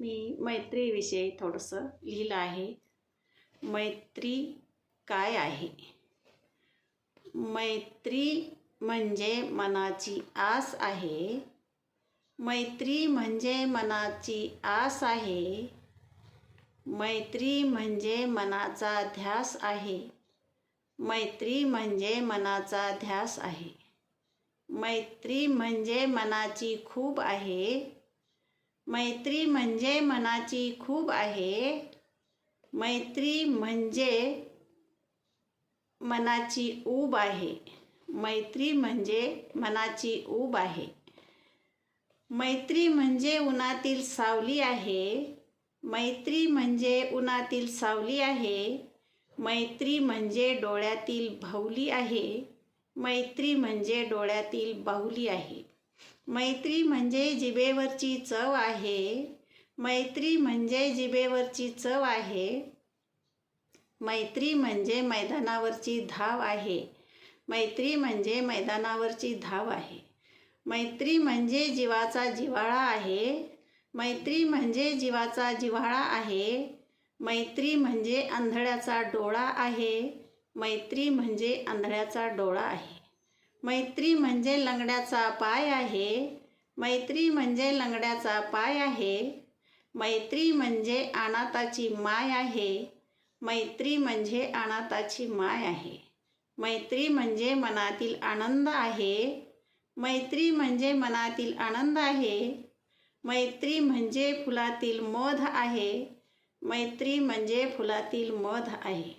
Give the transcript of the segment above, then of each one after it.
मी मैत्रीविषयी थोडंसं लिहिलं आहे. मैत्री काय आहे? मैत्री म्हणजे मनाची आस आहे. मैत्री म्हणजे मनाची आस आहे. मैत्री म्हणजे मनाचा ध्यास आहे. मैत्री म्हणजे मनाचा ध्यास आहे. मैत्री म्हणजे मनाची खूप आहे. मैत्री म्हणजे मनाची खूप आहे. मैत्री म्हणजे मनाची ऊब आहे. मैत्री म्हणजे मनाची ऊब आहे. मैत्री म्हणजे उन्हातील सावली आहे. मैत्री म्हणजे उन्हातील सावली आहे. मैत्री म्हणजे डोळ्यातील बाहुली आहे. मैत्री म्हणजे डोळ्यातील बाहुली आहे. मैत्री म्हणजे जिबेवरची चव आहे. मैत्री म्हणजे जिबेवरची चव आहे. मैत्री म्हणजे मैदानावरची धाव आहे. मैत्री म्हणजे मैदानावरची धाव आहे. मैत्री म्हणजे जीवाचा जिव्हाळा आहे. मैत्री म्हणजे जीवाचा जिव्हाळा आहे. मैत्री म्हणजे आंधळ्याचा डोळा आहे. मैत्री म्हणजे आंधळ्याचा डोळा आहे. मैत्री म्हणजे लंगड्याचा पाय आहे. मैत्री म्हणजे लंगड्याचा पाय आहे. मैत्री म्हणजे अनाथाची माय आहे. मैत्री म्हणजे अनाथाची माय आहे. मैत्री म्हणजे मनातील आनंद आहे. मैत्री म्हणजे मनातील आनंद आहे. मैत्री म्हणजे फुलातील मध आहे. मैत्री म्हणजे फुलातील मध आहे.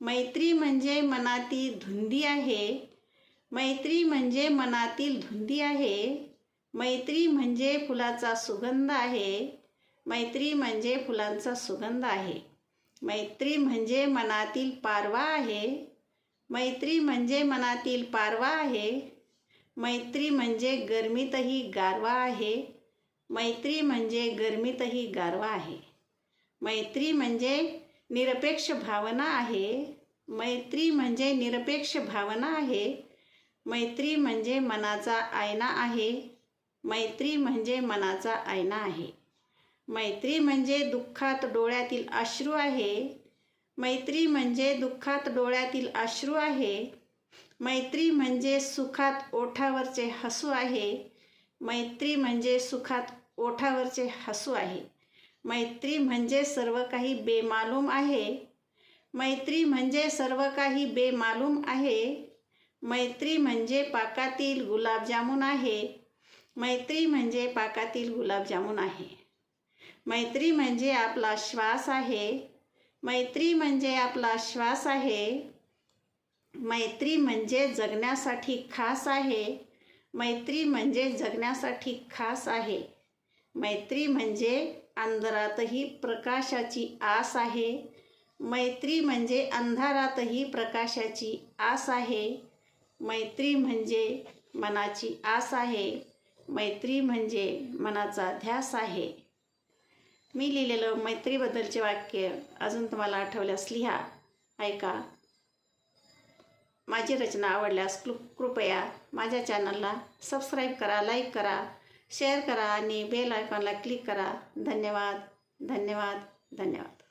मैत्री म्हणजे मनातील धुंदी आहे. मैत्री म्हणजे मनातील धुंदी आहे. मैत्री म्हणजे फुलाचा सुगंध आहे. मैत्री म्हणजे फुलांचा सुगंध आहे. मैत्री म्हणजे मनातील पारवा आहे. मैत्री म्हणजे मनातील पारवा आहे. मैत्री म्हणजे गरमीतही गारवा आहे. मैत्री म्हणजे गरमीतही गारवा आहे. मैत्री म्हणजे निरपेक्ष भावना आहे. मैत्री म्हणजे निरपेक्ष भावना आहे. मैत्री म्हणजे मनाचा आयना आहे. मैत्री म्हणजे मनाचा आयना आहे. मैत्री म्हणजे दुःखात डोळ्यातील अश्रू आहे. मैत्री म्हणजे दुःखात डोळ्यातील अश्रू आहे. मैत्री म्हणजे सुखात ओठावरचे हसू आहे. मैत्री म्हणजे सुखात ओठावरचे हसू आहे. मैत्री म्हणजे सर्व काही बेमालूम आहे. मैत्री म्हणजे सर्व काही बेमालूम आहे. मैत्री म्हणजे पाकातील गुलाबजामुन आहे. मैत्री म्हणजे पाकातील गुलाबजामुन आहे. मैत्री म्हणजे आपला श्वास आहे. मैत्री म्हणजे आपला श्वास आहे. मैत्री म्हणजे जगण्यासाठी खास आहे. मैत्री म्हणजे जगण्यासाठी खास आहे. मैत्री म्हणजे अंधारातही प्रकाशाची आस आहे. मैत्री म्हणजे अंधारातही प्रकाशाची आस आहे. मैत्री म्हणजे मनाची आस आहे. मैत्री म्हणजे मनाचा ध्यास आहे. मी लिहिलेलं मैत्रीबद्दलचे वाक्य अजून तुम्हाला आठवल्यास लिहा. ऐका. माझी रचना आवडल्यास कृ कृपया माझ्या चॅनलला सबस्क्राईब करा लाईक करा शेअर करा आणि बेल आयकॉनला क्लिक करा. धन्यवाद. धन्यवाद. धन्यवाद.